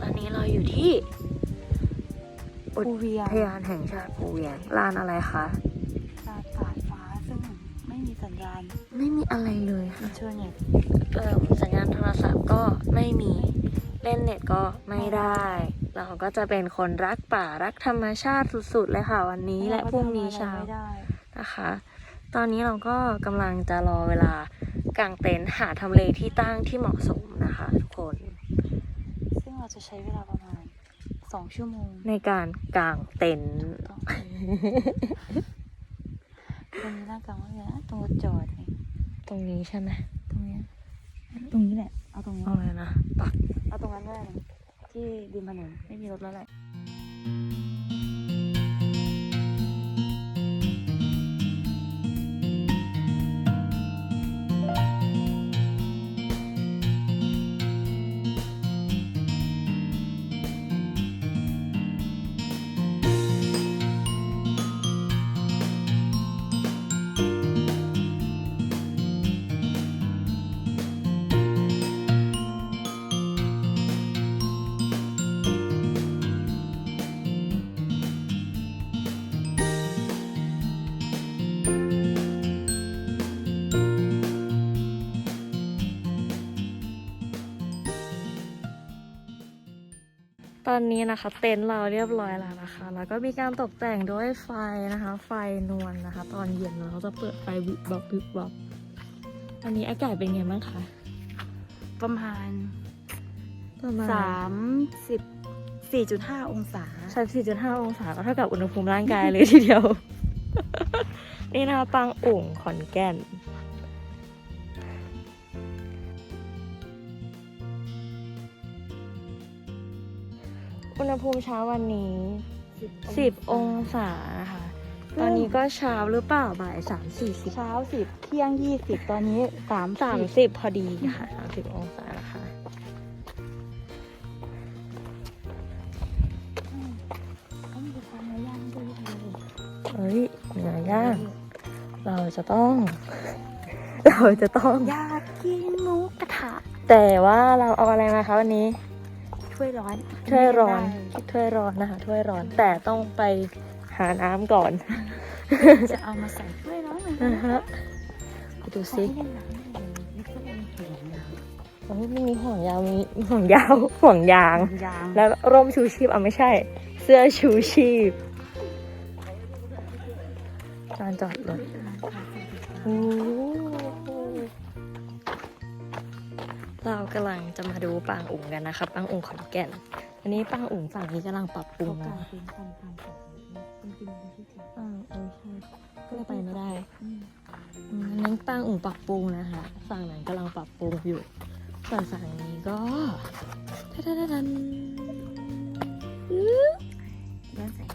ตอนนี้เราอยู่ที่อุภูเวียงทยานแห่งชาติภูเวียงลานอะไรคะ ไม่มีอะไรเลยค่ะอินเทอร์เน็ตเออสัญญาณโทรศัพท์ก็ไม่มีเล่นเน็ตก็ไม่ได้ เราก็จะเป็นคนรักป่ารักธรรมชาติสุดๆเลยค่ะวันนี้และพรุ่งนี้เช้าไม่ได้นะคะ ตอนนี้เราก็กำลังจะรอเวลากางเต็นท์หาทำเลที่ตั้งที่เหมาะสมนะคะทุกคน ซึ่งเราจะใช้เวลาประมาณสองชั่วโมง ในการกางเต็นท์ต้องตรงนี้ร่างกายว่าไงนะตรงรถจอดนี่ต รงนี้ใช่ไหมตรงเนี้ยตรงนี้แหละ เอาตรงนี้เอาเลยนะปักเอาตรงนั้นก็ได้นะที่ริมถนนไม่มีรถแล้วแหละ อนนี้นะคะเต็นท์เราเรียบร้อยแล้วนะคะ แล้วก็มีการตกแต่งด้วยไฟนะคะ ไฟนวลนะคะ ตอนเย็นเราจะเปิดไฟวิบวับวิบวับอันนี้อากาศเป็นไงบ้างคะประมาณประมาณสามสิบสี่จุดห้าองศาสามสี่จุดห้าองศาก็เท่ากับอุณหภูมิร่างกายเลยทีเดียว นี่นะคะปังอุ่งขอนแก่น อุณหภูมิเช้าวันนี้ 10 องศานะคะ ตอนนี้ก็เช้าหรือเปล่าบ่ายสามสี่สิบเช้าสิบเที่ยงยี่สิบตอนนี้สามสามสิบพอดีค่ะสามสิบองศานะคะต้องมีความระย่างด้วยเลยเฮ้ยเนื้อย่างเราจะต้อง เราจะต้องอยากกินหมูกระทะแต่ว่าเราเอาอะไรมาคะวันนี้ ถ้วยร้อนถ้วยร้อนไม่ถ้วยร้อนนะคะถ้วยร้อน แต่ต้องไปหาน้ำก่อนได้จะเอามาใส่ถ้วยร้อนเหมือนกันะนฮะไปดูขอซิให้ได้น้ำเลยนี่ก็เป็นถุงยางโอ้ยไม่มีห่วงยางมีห่วงยาวห่วงยางยาง แล้วร่มชูชีพอะไม่ใช่ เสื้อชูชีพลานจอดรถโอ้ เรากำลังจะมาดูปางอุ่งกันนะคะปางอุ่งขอนแก่นอันนี้ปางอุ่งฝั่งนี้กำลังปรับปรุงนะ เป็นพันพันของจริงๆเป็นที่ถึงอ่าเออใช่ก็เลยไปไม่ได้อืมอันนั้นปางอุ่งปรับปรุงนะคะฝั่งนั้นกำลังปรับปรุงอยู่ ส่วนฝั่งนี้ก็ทันทันทันย้อนแสง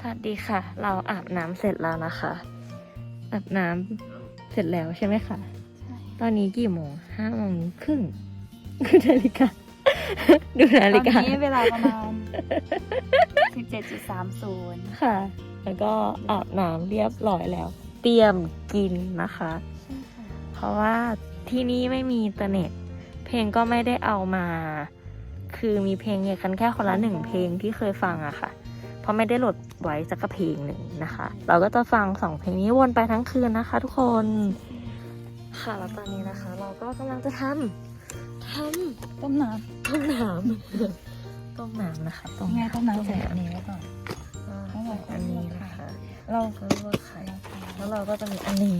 สวัสดีค่ะ เราอาบน้ำเสร็จแล้วนะคะ อาบน้ำเสร็จแล้วใช่ไหมคะ ตอนนี้กี่โมงห้าโมงครึ่งดูนาฬิกา ดูนาตฬิอนกานี้เวลาประมาณสิบเจ็ดจุดสามศูนย์ค่ะ แล้วก็อาบน้ำเรียบร้อยแล้ว เตรียมกินนะคะใช่ค่ะเพราะว่าที่นี่ไม่มีอินเทอร์เน็ต เพลงก็ไม่ได้เอามา คือมีเพลงกันแค่คนละหนึ่งเพลงที่เคยฟังอะค่ะ เพราะไม่ได้โหลดไว้สักเพลงหนึ่งนะคะ เราก็จะฟังสองเพลงนี้วนไปทั้งคืนนะคะ ทุกคน ค่ะแล้วตอนนี้นะคะ เราก็กำลังจะทำทต้มน้ำต้มน้ำต้มน้ำนะคะต้มำไงต้มน้ำใส่อัอันนี้ไว้ก่อนต้องใส่อันนี้นะคะเราก็ลวกไข่แล้วเราก็จะมีอันนี้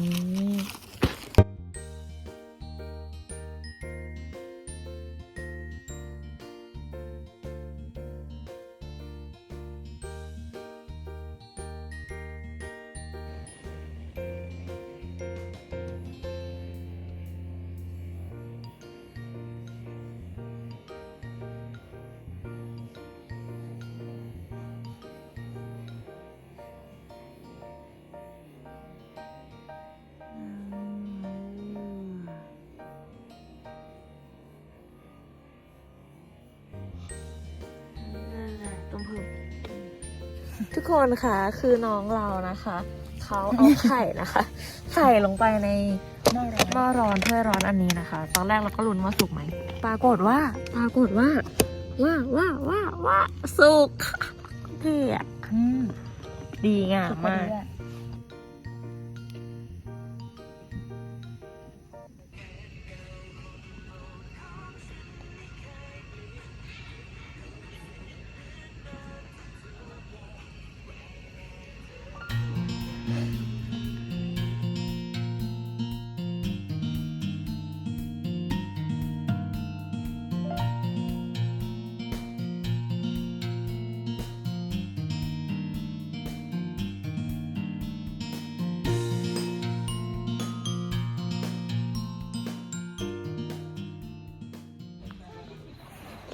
ทุกคนคะคือน้องเรานะคะ เขาเอาไข่นะคะ ใส่ลงไปในหม้อร้อนหม้อร้อนถ้วยร้อนอันนี้นะคะ ตอนแรกเราก็ลุ้นว่าสุกไหมปรากฏว่าปรากฏว่า ว่าว่าว่าว่าสุกเท่อะอืมดีงามสุกพอมาดีก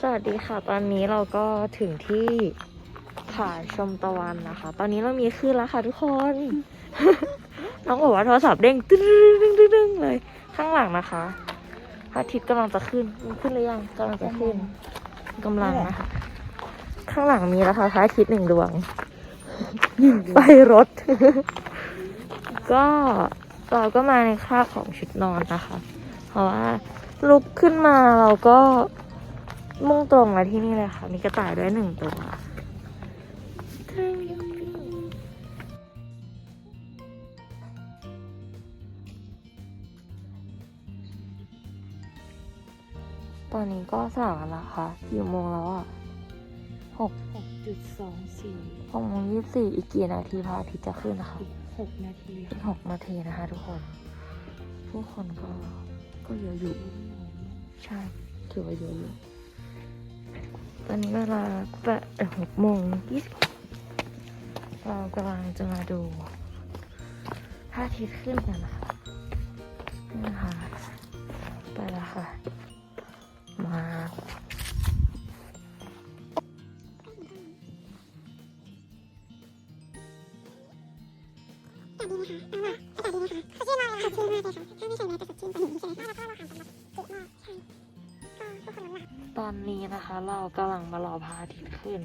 สวัสดีค่ะ ตอนนี้เราก็ถึงที่ผาชมตะวันนะคะ ตอนนี้เรามีขึ้นแล้วค่ะทุกคน น้องบอกว่าโทรศัพท์เด้งตึ้งตึ้งตึ้งเลย ข้างหลังนะคะพระอาทิตย์กำลังจะขึ้น ขึ้นหรือยังกำลังจะขึ้นกำลังนะคะ ข้างหลังมีแล้วค่ะพระอาทิตย์หนึ่งดวงไฟรถ ก็เราก็มาในคราบของชุดนอนนะคะ เพราะว่าลุกขึ้นมาเราก็ มุ่งตรงมาที่นี่เลยค่ะ มีกระต่ายด้วยหนึ่งตัวตอนนี้ก็สว่างแล้วนะคะกี่โมงแล้วอะหกหกจุดสองสี่หกโมงยี่สิบสี่อีกกี่นาทีพระอาทิตย์จะขึ้นนะคะอีกหกนาทีอีกหกนาทีนะคะทุกคน ผู้คนก็ก็เยอะอยู่ ใช่ถือว่าเยอะอยู่ ตอนนี้เวลาแปดหกโมงยี่สิบเรากำลังจะมาดูพระอาทิตย์ขึ้นกันนะคะนี่นะคะไปแล้วค่ะ ตอนนี้นะคะ เรากำลังมารอพระอาทิตย์ขึ้น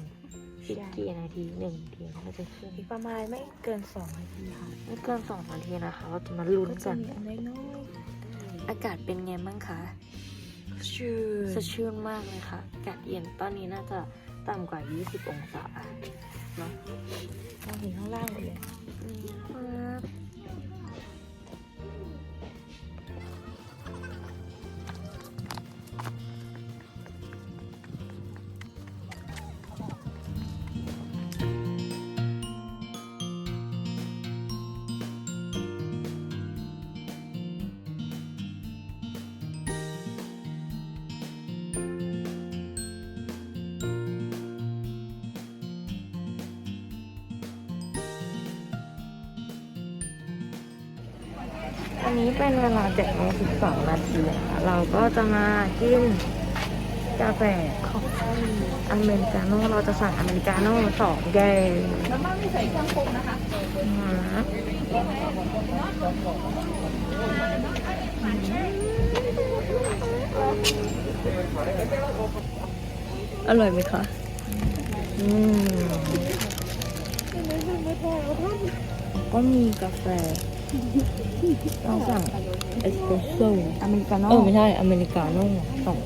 อีกกี่นาทีหนึ่งนาทีก็จะขึ้นอีกประมาณไม่เกินสองนาทีค่ะไม่เกินสองนาทีนะคะ เราจะมาลุ้นก็จะกันมีอันน้อยอากาศเป็นไงบ้างคะๆชื่อสดชื่นมากเลยค่ะ อากาศเย็นตอนนี้น่าจะต่ำกว่า 20 องศาเนาะ มองเห็นข้างล่างหมดเลยอืมครับ อันนี้เป็นเวลา7โมง12นาทีค่ะเราก็จะมากินกาแฟของอเมริกาโน่ เราจะสั่งอเมริกาโน่สองแก้วแล้วไม่ใส่เครื่องปรุงนะคะอร่อยไหมคะ อืม ก็มีกาแฟ เราสั่งเอสเปรสโซ่อเมริกาโน่เออไม่ใช่อเมริกาโน่สอง